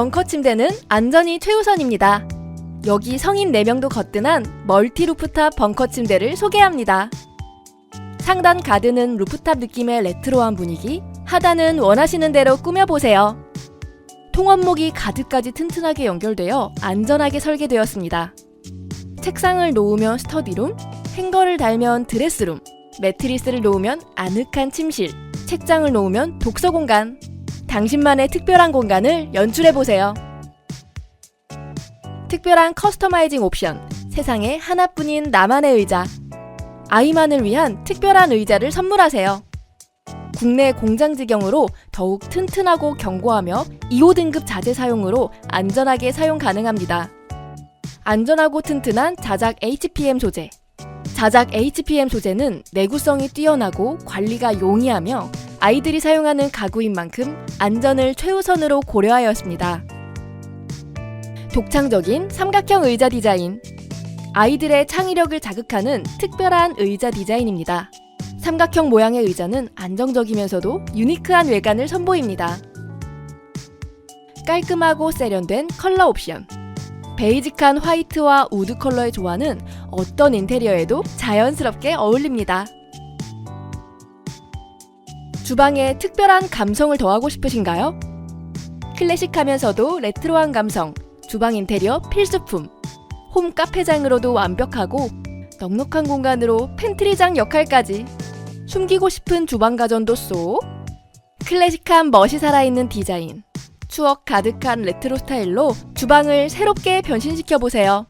벙커 침대는 안전이 최우선입니다. 여기 성인 4명도 거뜬한 멀티 루프탑 벙커 침대를 소개합니다. 상단 가드는 루프탑 느낌의 레트로한 분위기, 하단은 원하시는 대로 꾸며보세요. 통원목이 가드까지 튼튼하게 연결되어 안전하게 설계되었습니다. 책상을 놓으면 스터디룸, 행거를 달면 드레스룸, 매트리스를 놓으면 아늑한 침실, 책장을 놓으면 독서 공간. 당신만의 특별한 공간을 연출해보세요. 특별한 커스터마이징 옵션. 세상에 하나뿐인 나만의 의자. 아이만을 위한 특별한 의자를 선물하세요. 국내 공장 직영으로 더욱 튼튼하고 견고하며 2호 등급 자재 사용으로 안전하게 사용 가능합니다. 안전하고 튼튼한 자작 HPM 소재. 자작 HPM 소재는 내구성이 뛰어나고 관리가 용이하며 아이들이 사용하는 가구인 만큼 안전을 최우선으로 고려하였습니다. 독창적인 삼각형 의자 디자인. 아이들의 창의력을 자극하는 특별한 의자 디자인입니다. 삼각형 모양의 의자는 안정적이면서도 유니크한 외관을 선보입니다. 깔끔하고 세련된 컬러 옵션. 베이직한 화이트와 우드 컬러의 조화는 어떤 인테리어에도 자연스럽게 어울립니다. 주방에 특별한 감성을 더하고 싶으신가요? 클래식하면서도 레트로한 감성, 주방 인테리어 필수품. 홈 카페장으로도 완벽하고 넉넉한 공간으로 팬트리장 역할까지. 숨기고 싶은 주방 가전도 쏙. 클래식한 멋이 살아있는 디자인. 추억 가득한 레트로 스타일로 주방을 새롭게 변신시켜 보세요.